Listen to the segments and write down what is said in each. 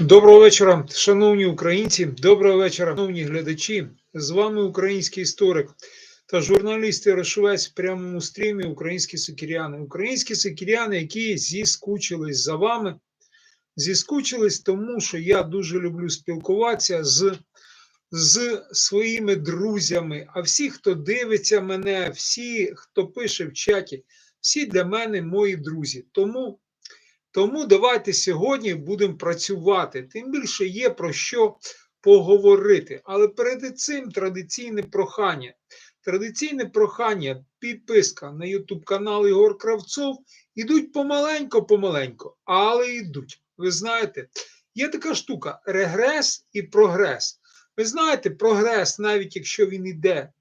Доброго вечора, шановні українці, доброго вечора, шановні глядачі. З вами український історик та журналіст Ярошовець в прямому стрімі Українські сокіряни. Українські сокіряни, які зіскучились за вами, зіскучились тому, що я дуже люблю спілкуватися з, з своїми друзями. А всі, хто дивиться мене, всі, хто пише в чаті, всі для мене мої друзі. Тому тому давайте сьогодні будемо працювати. Тим більше є про що поговорити. Але перед цим традиційне прохання. Традиційне прохання, підписка на YouTube канал Ігор Кравцов. Ідуть помаленько-помаленько, але йдуть. Ви знаєте, є така штука: регрес і прогрес. Ви знаєте, прогрес, навіть якщо він йде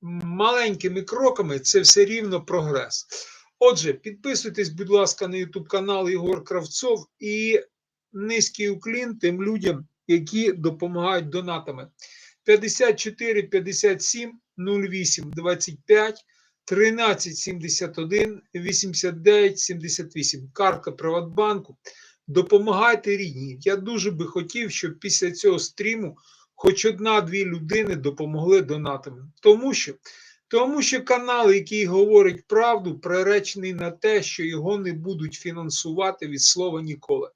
маленькими кроками, це все рівно прогрес. Отже, підписуйтесь, будь ласка, на YouTube канал Ігор Кравцов і низький уклін тим людям, які допомагають донатами. 54 57 08 25 13 71 89 78. Картка Приватбанку. Допомагайте рідні. Я дуже би хотів, щоб після цього стріму хоч одна-дві людини допомогли донатами. Тому що тому що канал, який говорить правду, приречений на те, що його не будуть фінансувати від слова ніколи.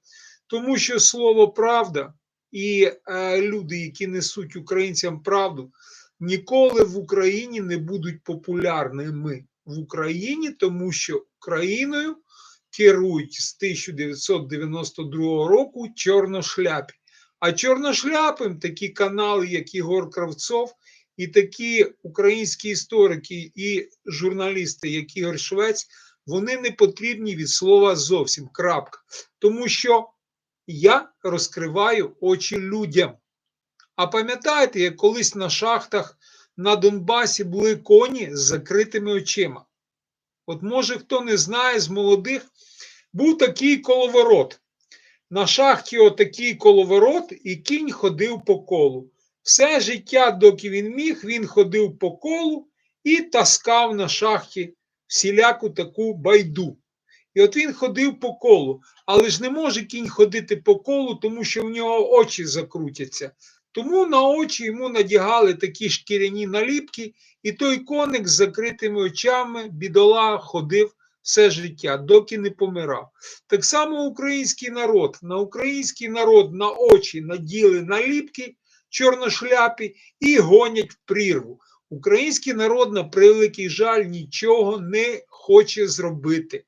Тому що слово правда і е, люди, які несуть українцям правду, ніколи в Україні не будуть популярними в Україні, тому що Україною керують з 1992 року чорношляпі. А чорношляпим такі канали, як Ігор Кравцов. І такі українські історики і журналісти, як Ігор Швець, вони не потрібні від слова зовсім. крапка. Тому що я розкриваю очі людям. А пам'ятаєте, як колись на шахтах на Донбасі були коні з закритими очима? От, може, хто не знає з молодих, був такий коловорот. На шахті отакий коловорот, і кінь ходив по колу. Все життя, доки він міг, він ходив по колу і таскав на шахті всіляку таку байду. І от він ходив по колу, але ж не може кінь ходити по колу, тому що в нього очі закрутяться. Тому на очі йому надягали такі шкіряні наліпки, і той коник з закритими очами, бідола, ходив все життя, доки не помирав. Так само український народ, на український народ на очі наділи наліпки чорношляпі і гонять в прірву. Український народ, на превеликий жаль, нічого не хоче зробити.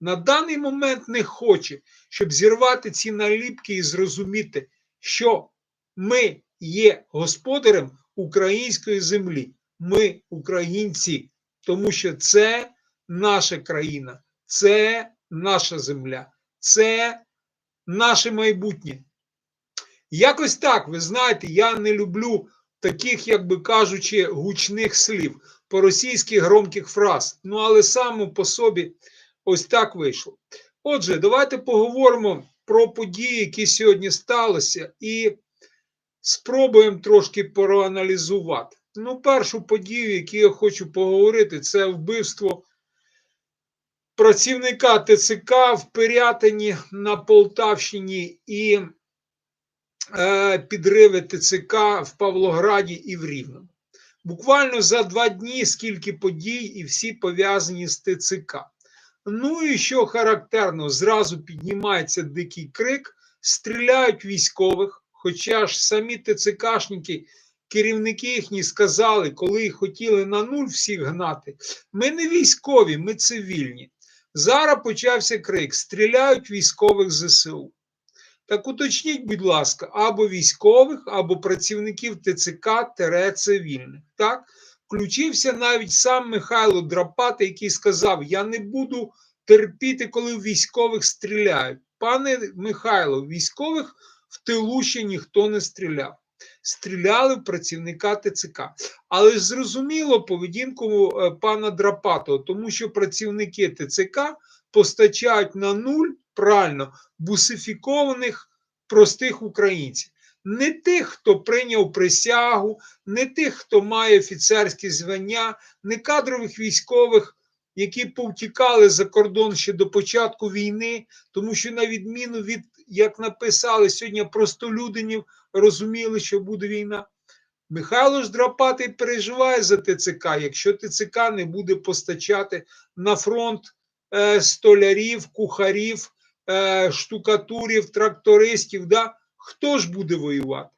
На даний момент не хоче, щоб зірвати ці наліпки і зрозуміти, що ми є господарем української землі. Ми українці, тому що це наша країна, це наша земля, це наше майбутнє. Якось так, ви знаєте, я не люблю таких, як би кажучи, гучних слів, по-російськи громких фраз. Ну, але саме по собі ось так вийшло. Отже, давайте поговоримо про події, які сьогодні сталися, і спробуємо трошки проаналізувати. Ну, першу подію, яку я хочу поговорити, це вбивство працівника ТЦК в Пирятині на Полтавщині і підриви ТЦК в Павлограді і в Рівному. Буквально за два дні скільки подій, і всі пов'язані з ТЦК. Ну і що характерно, зразу піднімається дикий крик, стріляють військових, хоча ж самі ТЦКшники, керівники їхні сказали, коли хотіли на нуль всіх гнати, ми не військові, ми цивільні. Зараз почався крик: стріляють військових ЗСУ. Так уточніть, будь ласка, або військових, або працівників ТЦК цивільних. Так? Включився навіть сам Михайло Драпата, який сказав: Я не буду терпіти, коли військових стріляють. Пане Михайло, військових в тилу ще ніхто не стріляв. Стріляли в працівника ТЦК. Але зрозуміло поведінку е, пана Драпатого, тому що працівники ТЦК постачають на нуль правильно бусифікованих простих українців. Не тих, хто прийняв присягу, не тих, хто має офіцерські звання, не кадрових військових, які повтікали за кордон ще до початку війни, тому що, на відміну від як написали сьогодні, простолюдинів розуміли, що буде війна. Михайло ж Драпатий переживає за ТЦК, якщо ТЦК не буде постачати на фронт е, столярів, кухарів, е, штукатурів, трактористів, да? хто ж буде воювати?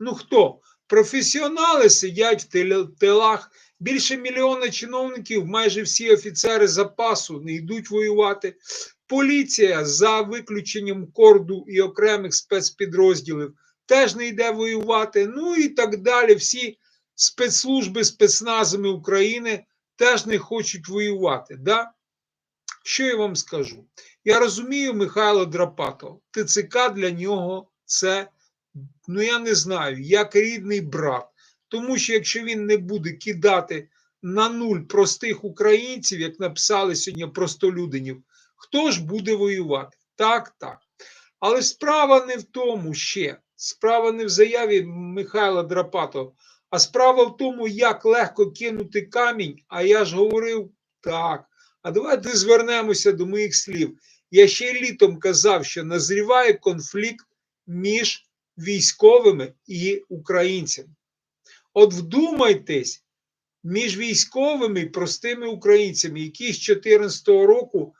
Ну хто? Професіонали сидять в телах. Більше мільйона чиновників, майже всі офіцери запасу не йдуть воювати. Поліція за виключенням корду і окремих спецпідрозділів теж не йде воювати. Ну і так далі. Всі спецслужби спецназами України теж не хочуть воювати. Да? Що я вам скажу? Я розумію Михайло Драпатов. ТЦК для нього це, ну я не знаю, як рідний брат. Тому що якщо він не буде кидати на нуль простих українців, як написали сьогодні простолюдинів, хто ж буде воювати? Так, так. Але справа не в тому ще. Справа не в заяві Михайла Драпатова, а справа в тому, як легко кинути камінь. А я ж говорив так. А давайте звернемося до моїх слів. Я ще літом казав, що назріває конфлікт між військовими і українцями. От вдумайтесь, між військовими і простими українцями, які з 2014 року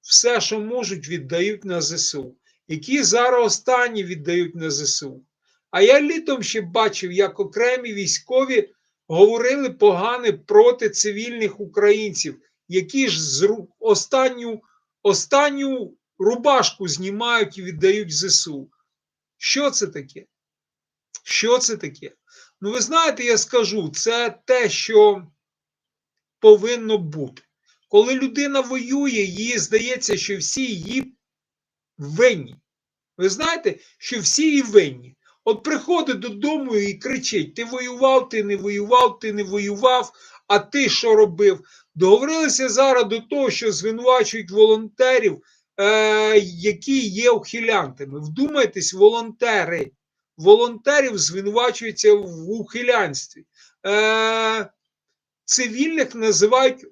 все, що можуть, віддають на ЗСУ, які зараз останні віддають на ЗСУ. А я літом ще бачив, як окремі військові говорили погане проти цивільних українців, які ж з останню, останню рубашку знімають і віддають ЗСУ. Що це таке? Що це таке? Ну, ви знаєте, я скажу, це те, що повинно бути. Коли людина воює, їй здається, що всі її винні. Ви знаєте, що всі її винні. От приходить додому і кричить: ти воював, ти не воював, ти не воював, а ти що робив? Договорилися зараз до того, що звинувачують волонтерів, е, які є ухилянтами. Вдумайтесь, волонтери. Волонтерів звинувачуються в ухилянстві. Е, цивільних називають,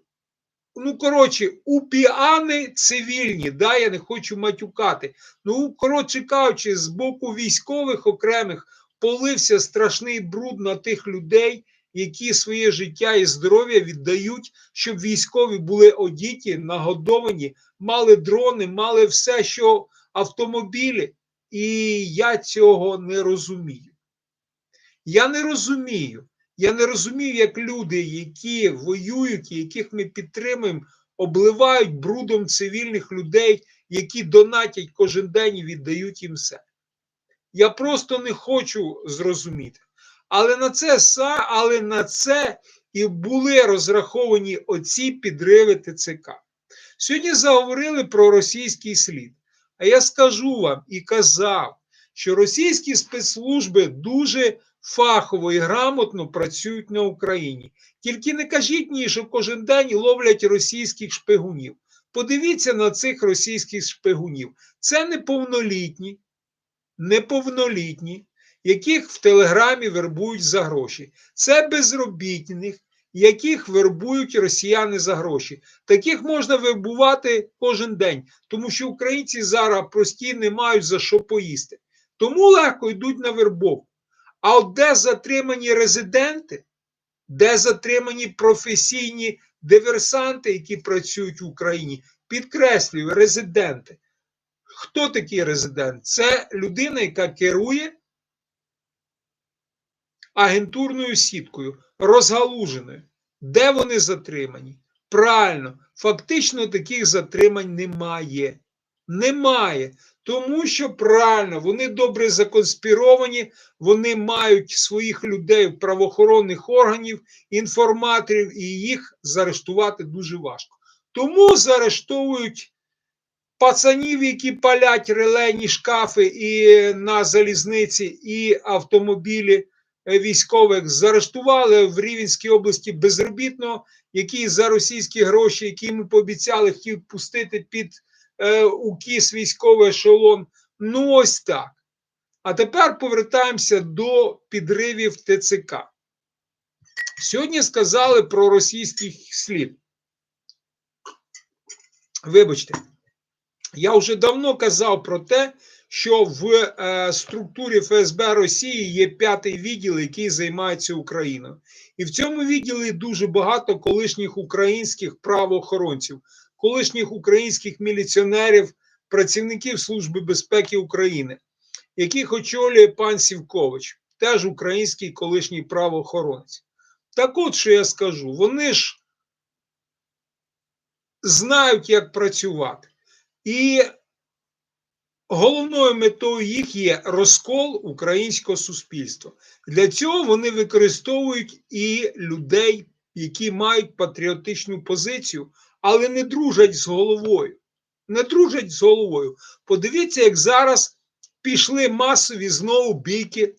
ну, коротше, упіани цивільні, да, я не хочу матюкати. Ну, коротше кажучи, з боку військових окремих полився страшний бруд на тих людей, які своє життя і здоров'я віддають, щоб військові були одіті, нагодовані, мали дрони, мали все, що автомобілі. І я цього не розумію. Я не розумію. Я не розумію, як люди, які воюють, і яких ми підтримуємо, обливають брудом цивільних людей, які донатять кожен день і віддають їм все. Я просто не хочу зрозуміти. Але на це, але на це і були розраховані оці підриви ТЦК. Сьогодні заговорили про російський слід. А я скажу вам і казав, що російські спецслужби дуже фахово і грамотно працюють на Україні. Тільки не кажіть мені, що кожен день ловлять російських шпигунів. Подивіться на цих російських шпигунів. Це неповнолітні, неповнолітні, яких в Телеграмі вербують за гроші. Це безробітних, яких вербують росіяни за гроші. Таких можна вербувати кожен день, тому що українці зараз прості не мають за що поїсти. Тому легко йдуть на вербовку. А от де затримані резиденти, де затримані професійні диверсанти, які працюють в Україні, підкреслюю, резиденти. Хто такий резидент? Це людина, яка керує агентурною сіткою, розгалуженою. Де вони затримані? Правильно, фактично таких затримань немає. Немає. Тому що правильно, вони добре законспіровані, вони мають своїх людей правоохоронних органів, інформаторів, і їх заарештувати дуже важко. Тому заарештовують пацанів, які палять релейні шкафи і на залізниці, і автомобілі військових. Заарештували в Рівенській області безробітного, який за російські гроші, які йому пообіцяли, хотів пустити під е, укіс військовий ешелон. Ну, ось так. А тепер повертаємося до підривів ТЦК. Сьогодні сказали про російський слід. Вибачте, Я вже давно казав про те, що в е, структурі ФСБ Росії є п'ятий відділ, який займається Україною. І в цьому відділі дуже багато колишніх українських правоохоронців, колишніх українських міліціонерів, працівників Служби безпеки України, яких очолює пан Сівкович, теж український колишній правоохоронець. Так от що я скажу: вони ж знають, як працювати. І головною метою їх є розкол українського суспільства. Для цього вони використовують і людей, які мають патріотичну позицію, але не дружать з головою. Не дружать з головою. Подивіться, як зараз пішли масові знову бійки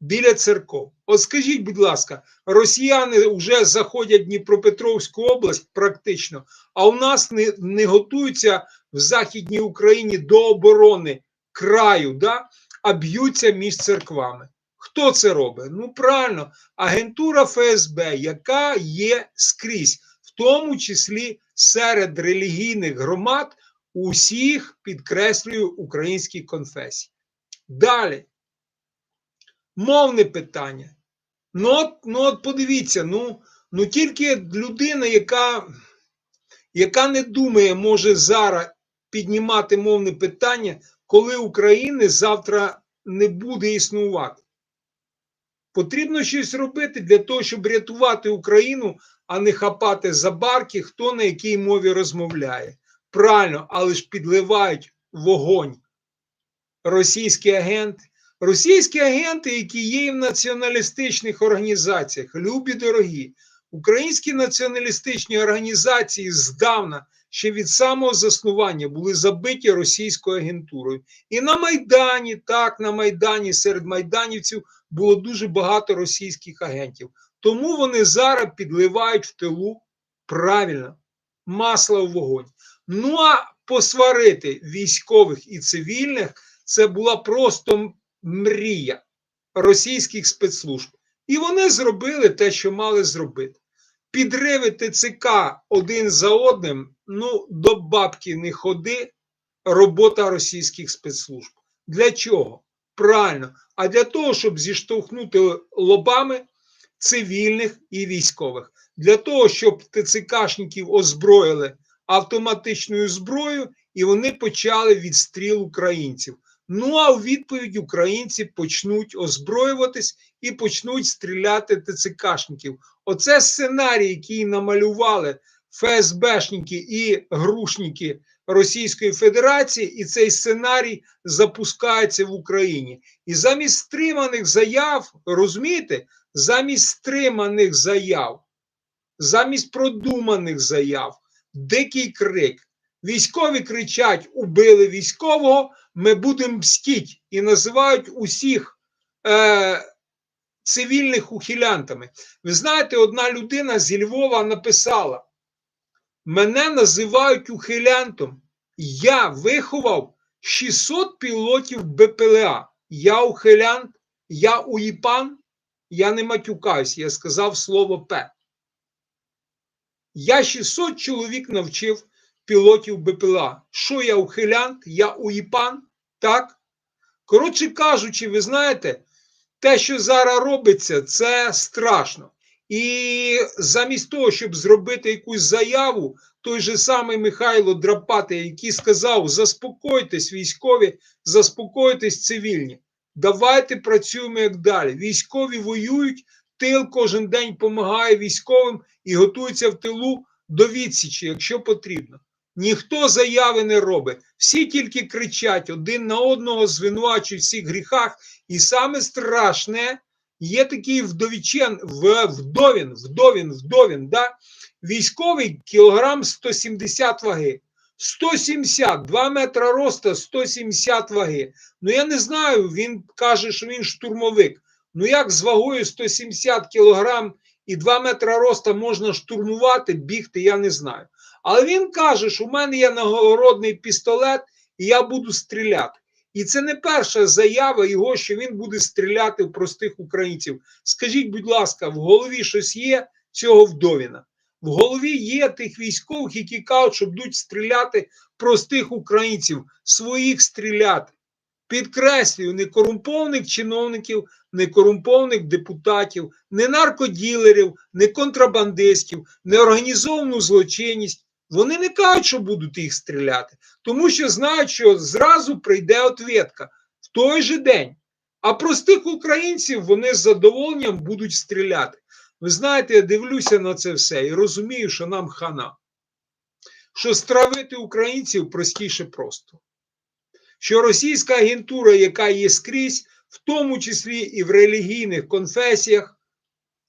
біля церков. От скажіть, будь ласка, росіяни вже заходять в Дніпропетровську область практично, а у нас не, не готуються в Західній Україні до оборони краю, да? а б'ються між церквами. Хто це робить? Ну правильно, агентура ФСБ, яка є скрізь, в тому числі серед релігійних громад усіх, підкреслюю, українських конфесій. Далі. Мовне питання. Ну от, ну от подивіться, ну, ну тільки людина, яка, яка не думає, може зараз піднімати мовне питання, коли України завтра не буде існувати. Потрібно щось робити для того, щоб рятувати Україну, а не хапати за барки, хто на якій мові розмовляє. Правильно, але ж підливають вогонь російські агенти. Російські агенти, які є в націоналістичних організаціях, любі дорогі, українські націоналістичні організації здавна, ще від самого заснування, були забиті російською агентурою. І на Майдані, так, на Майдані, серед майданівців було дуже багато російських агентів. Тому вони зараз підливають в тилу правильно масло в вогонь. Ну а посварити військових і цивільних це була просто мрія російських спецслужб. І вони зробили те, що мали зробити. Підриви ТЦК один за одним, ну, до бабки не ходи, робота російських спецслужб. Для чого? Правильно, а для того, щоб зіштовхнути лобами цивільних і військових. Для того, щоб ТЦКшників озброїли автоматичною зброєю, і вони почали відстріл українців. Ну а у відповідь українці почнуть озброюватись і почнуть стріляти ТЦКшників. Оце сценарій, який намалювали ФСБшники і грушники Російської Федерації, і цей сценарій запускається в Україні. І замість стриманих заяв, розумієте, замість стриманих заяв, замість продуманих заяв, дикий крик. Військові кричать: убили військового, ми будемо мстіть і називають усіх е, цивільних ухилянтами. Ви знаєте, одна людина зі Львова написала: мене називають ухилянтом. Я виховав 600 пілотів БПЛА. Я ухилянт, я уїпан, я не матюкаюсь, я сказав слово П. Я 600 чоловік навчив пілотів БПЛА. Що я ухилянт, я уїпан, так? Коротше кажучи, ви знаєте, те, що зараз робиться, це страшно. І замість того, щоб зробити якусь заяву, той же самий Михайло Драпати, який сказав: заспокойтесь, військові, заспокойтесь цивільні. Давайте працюємо як далі. Військові воюють, тил кожен день допомагає військовим і готується в тилу до відсічі, якщо потрібно. Ніхто заяви не робить. Всі тільки кричать один на одного, звинувачують всіх гріхах. І саме страшне, є такий вдовічен, вдовін, вдовін, вдовін, да? військовий кілограм 170 ваги. 170, 2 метра роста, 170 ваги. Ну я не знаю, він каже, що він штурмовик. Ну як з вагою 170 кілограм і 2 метра роста можна штурмувати, бігти, я не знаю. Але він каже, що в мене є нагородний пістолет, і я буду стріляти. І це не перша заява його, що він буде стріляти в простих українців. Скажіть, будь ласка, в голові щось є цього вдовіна. В голові є тих військових, які кажуть, що будуть стріляти простих українців, своїх стріляти. Підкреслюю, не корумпованих чиновників, не корумпованих депутатів, не наркоділерів, не контрабандистів, не організовану злочинність. Вони не кажуть, що будуть їх стріляти, тому що знають, що зразу прийде ответка в той же день. А простих українців вони з задоволенням будуть стріляти. Ви знаєте, я дивлюся на це все і розумію, що нам хана. Що стравити українців простіше просто. Що російська агентура, яка є скрізь, в тому числі і в релігійних конфесіях,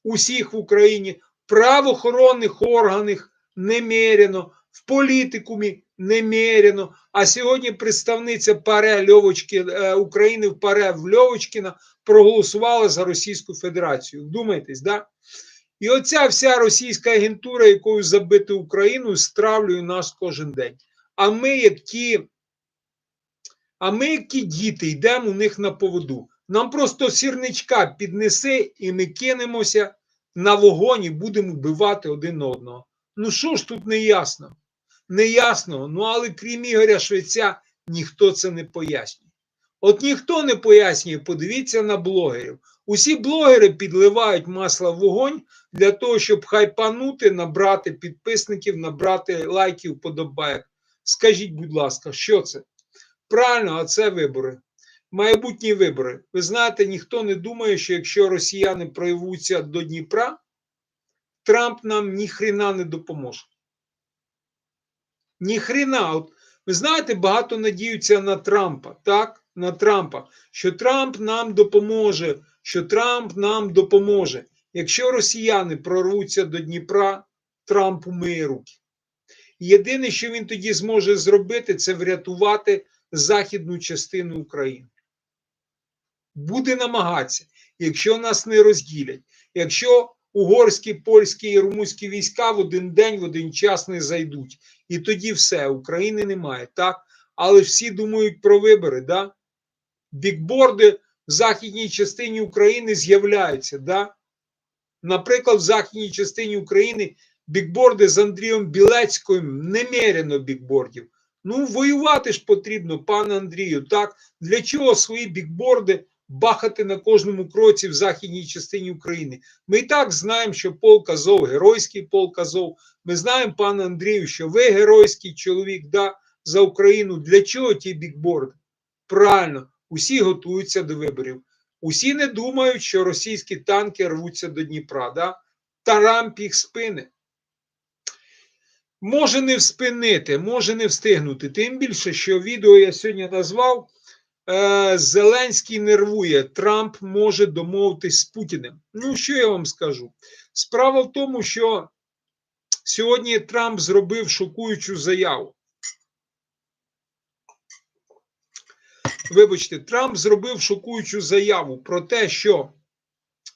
усіх в Україні, правоохоронних органах немерено, в політикумі немерено. А сьогодні представниця ПАРЕ Льовочки, е, України в ПАРЕ в Льовочкіна проголосувала за Російську Федерацію. Вдумайтесь, да? І оця вся російська агентура, якою забити Україну, стравлює нас кожен день. А ми, як ті, а ми, як ті діти, йдемо у них на поводу. Нам просто сірничка піднеси, і ми кинемося на вогонь і будемо вбивати один одного. Ну що ж тут не ясно? Ну але крім Ігоря Швеця, ніхто це не пояснює. От ніхто не пояснює, подивіться на блогерів. Усі блогери підливають масло в вогонь для того, щоб хайпанути, набрати підписників, набрати лайків, подобаєк. Скажіть, будь ласка, що це? Правильно, а це вибори. Майбутні вибори. Ви знаєте, ніхто не думає, що якщо росіяни проявуться до Дніпра, Трамп нам ні хрена не допоможе. Ні хрена. От, ви знаєте, багато надіються на Трампа, так? На Трампа, що Трамп нам допоможе, що Трамп нам допоможе. Якщо росіяни прорвуться до Дніпра, Трамп умиє руки. Єдине, що він тоді зможе зробити, це врятувати західну частину України. Буде намагатися, якщо нас не розділять, якщо угорські, польські і румунські війська в один день, в один час не зайдуть. І тоді все, України немає, так? Але всі думають про вибори, да? Бікборди в західній частині України з'являються, да? Наприклад, в західній частині України бікборди з Андрієм Білецьким немерено бікбордів. Ну, воювати ж потрібно, пане Андрію, так? Для чого свої бікборди бахати на кожному кроці в західній частині України? Ми і так знаємо, що полк Азов, геройський полк Азов. Ми знаємо, пане Андрію, що ви геройський чоловік да, за Україну. Для чого ті бікборди? Правильно, усі готуються до виборів. Усі не думають, що російські танки рвуться до Дніпра. Да? Тарамп їх спини. Може не вспинити, може не встигнути. Тим більше, що відео я сьогодні назвав Зеленський нервує, Трамп може домовитись з Путіним. Ну, що я вам скажу? Справа в тому, що сьогодні Трамп зробив шокуючу заяву. Вибачте, Трамп зробив шокуючу заяву про те, що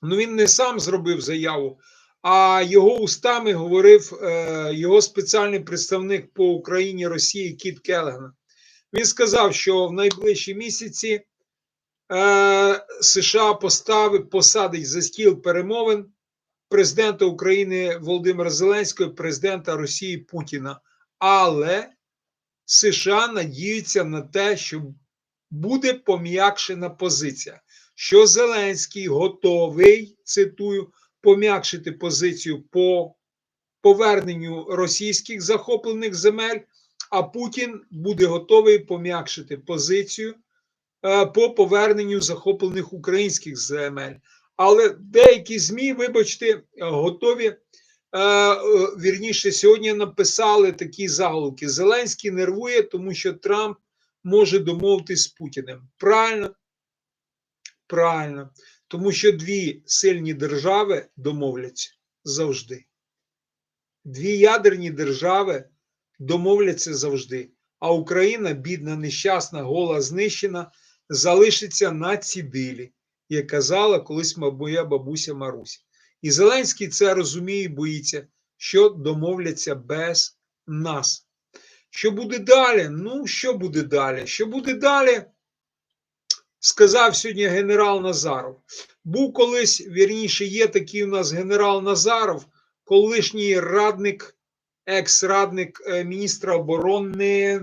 ну він не сам зробив заяву, а його устами говорив е, його спеціальний представник по Україні Росії Кіт Келеган. Він сказав, що в найближчі місяці е, США поставить, посадить за стіл перемовин президента України Володимира Зеленського, президента Росії Путіна. Але США надіються на те, що буде пом'якшена позиція, що Зеленський готовий, цитую, пом'якшити позицію по поверненню російських захоплених земель, а Путін буде готовий пом'якшити позицію е, по поверненню захоплених українських земель. Але деякі ЗМІ, вибачте, готові. е, е, Вірніше, сьогодні написали такі заголовки: Зеленський нервує, тому що Трамп може домовитись з Путіним. Правильно? Правильно. Тому що дві сильні держави домовляться завжди. Дві ядерні держави домовляться завжди. А Україна, бідна, нещасна, гола, знищена, залишиться на цідилі, як казала колись моя бабуся Маруся. І Зеленський це розуміє і боїться, що домовляться без нас. Що буде далі? Ну, що буде далі? Що буде далі? Сказав сьогодні генерал Назаров. Був колись, вірніше, є такий у нас генерал Назаров, колишній радник, екс-радник е, міністра оборони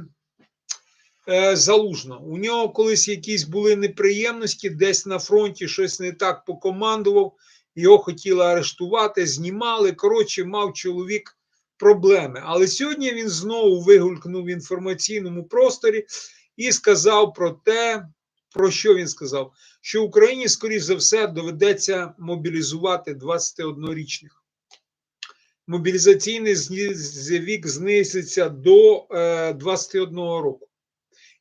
е, Залужно. У нього колись якісь були неприємності, десь на фронті щось не так покомандував, його хотіли арештувати, знімали. Коротше, мав чоловік проблеми. Але сьогодні він знову вигулькнув в інформаційному просторі і сказав про те, про що він сказав? Що Україні, скоріш за все, доведеться мобілізувати 21-річних. Мобілізаційний вік знизиться до е, 21 року.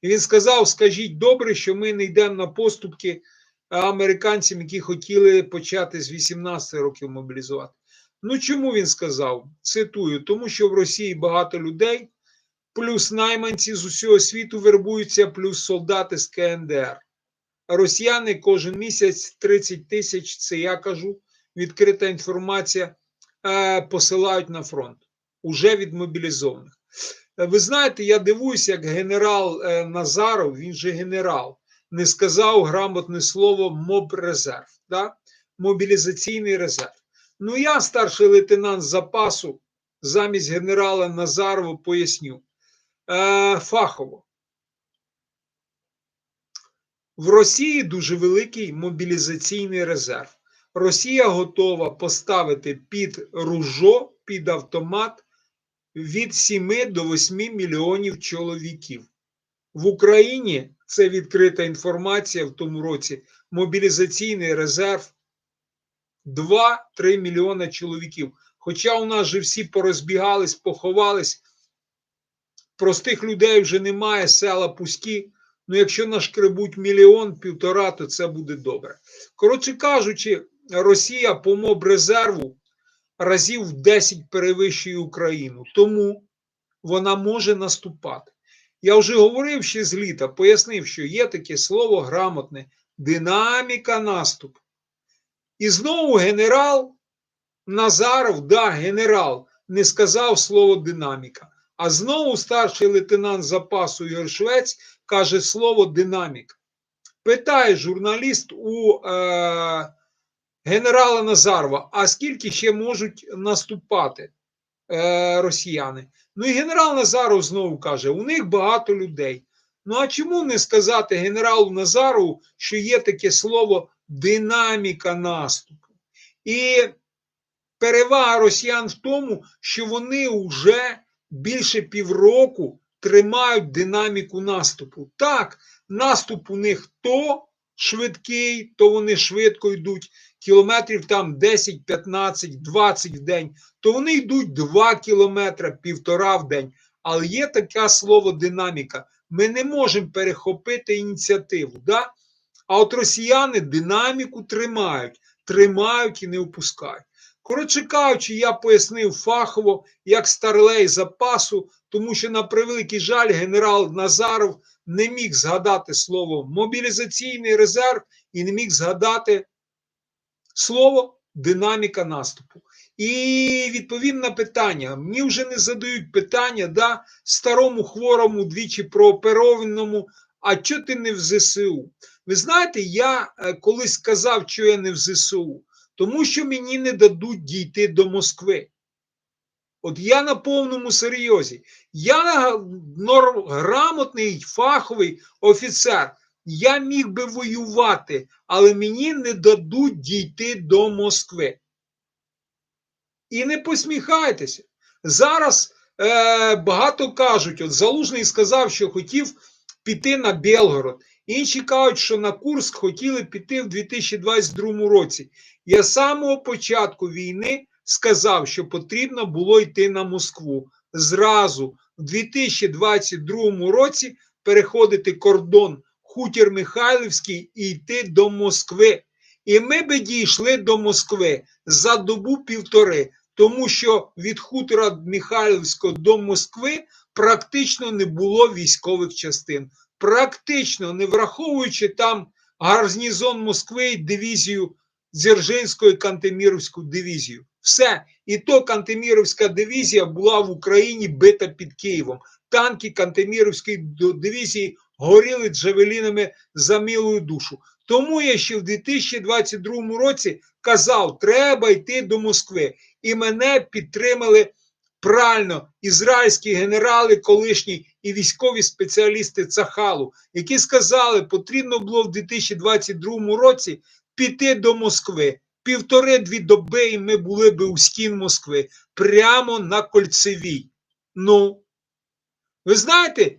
І він сказав: скажіть добре, що ми не йдемо на поступки американцям, які хотіли почати з 18 років мобілізувати. Ну чому він сказав? Цитую, тому що в Росії багато людей, плюс найманці з усього світу вербуються, плюс солдати з КНДР. Росіяни кожен місяць 30 тисяч, це я кажу, відкрита інформація, е, посилають на фронт уже від мобілізованих. Е, Ви знаєте, я дивуюся, як генерал е, Назаров, він же генерал, не сказав грамотне слово моб-резерв, да? мобілізаційний резерв. Ну, я, старший лейтенант запасу, замість генерала Назарова поясню е, фахово. В Росії дуже великий мобілізаційний резерв. Росія готова поставити під ружо, під автомат від 7 до 8 мільйонів чоловіків. В Україні це відкрита інформація в тому році. Мобілізаційний резерв 2-3 мільйона чоловіків. Хоча у нас же всі порозбігались, поховались, простих людей вже немає, села пусті. Ну, якщо нашкребуть мільйон, півтора, то це буде добре. Коротше кажучи, Росія по мобрезерву разів в 10 перевищує Україну, тому вона може наступати. Я вже говорив ще з літа, пояснив, що є таке слово грамотне динаміка наступу. І знову генерал Назаров, да, генерал, не сказав слово динаміка. А знову старший лейтенант запасу Ігор Швець каже слово динамік. Питає журналіст у е, генерала Назарова, а скільки ще можуть наступати е, росіяни? Ну і генерал Назаров знову каже: у них багато людей. Ну а чому не сказати генералу Назарову, що є таке слово динаміка наступу? І перевага росіян в тому, що вони вже більше півроку тримають динаміку наступу. Так, наступ у них то швидкий, то вони швидко йдуть, кілометрів там 10, 15, 20 в день, то вони йдуть 2 кілометри, півтора в день. Але є таке слово динаміка. Ми не можемо перехопити ініціативу. Да? А от росіяни динаміку тримають, тримають і не опускають. Коротше кажучи, я пояснив фахово, як старлей запасу, тому що, на превеликий жаль, генерал Назаров не міг згадати слово мобілізаційний резерв і не міг згадати слово динаміка наступу. І відповім на питання. Мені вже не задають питання, да, старому хворому, двічі прооперованому, а чого ти не в ЗСУ? Ви знаєте, я е, колись сказав, що я не в ЗСУ, тому що мені не дадуть дійти до Москви. От я на повному серйозі. Я нор- грамотний фаховий офіцер. Я міг би воювати, але мені не дадуть дійти до Москви. І не посміхайтеся. Зараз е, багато кажуть, от Залужний сказав, що хотів піти на Белгород. Інші кажуть, що на Курск хотіли піти в 2022 році. Я з самого початку війни сказав, що потрібно було йти на Москву. Зразу в 2022 році переходити кордон Хутір Михайлівський і йти до Москви. І ми би дійшли до Москви за добу півтори, тому що від хутора Михайлівського до Москви практично не було військових частин. Практично не враховуючи там гарнізон Москви і дивізію Дзержинську і Кантеміровську дивізію. Все. І то Кантеміровська дивізія була в Україні бита під Києвом. Танки Кантеміровської дивізії горіли джавелінами за милою душу. Тому я ще в 2022 році казав, треба йти до Москви. І мене підтримали правильно ізраїльські генерали, колишні і військові спеціалісти Цахалу, які сказали, потрібно було в 2022 році піти до Москви. Півтори-дві доби, і ми були би у стін Москви прямо на кольцевій. Ну, ви знаєте,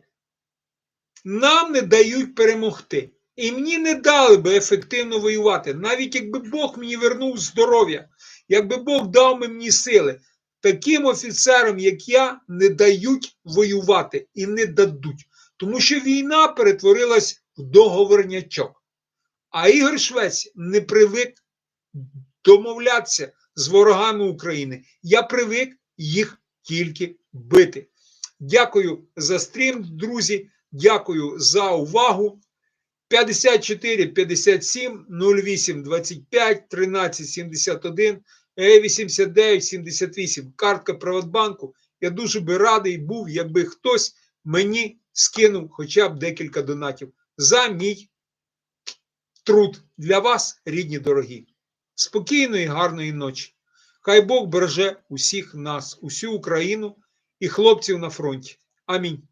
нам не дають перемогти. І мені не дали би ефективно воювати. Навіть якби Бог мені вернув здоров'я, якби Бог дав мені сили, таким офіцерам, як я, не дають воювати і не дадуть. Тому що війна перетворилась в договорнячок. А Ігор Швець не привик домовлятися з ворогами України. Я привик їх тільки бити. Дякую за стрім, друзі. Дякую за увагу. 54 57 08 25 13 71 89 78. Картка Приватбанку. Я дуже би радий був, якби хтось мені скинув хоча б декілька донатів за мій труд для вас, рідні дорогі. Спокійної, гарної ночі. Хай Бог береже усіх нас, усю Україну і хлопців на фронті. Амінь.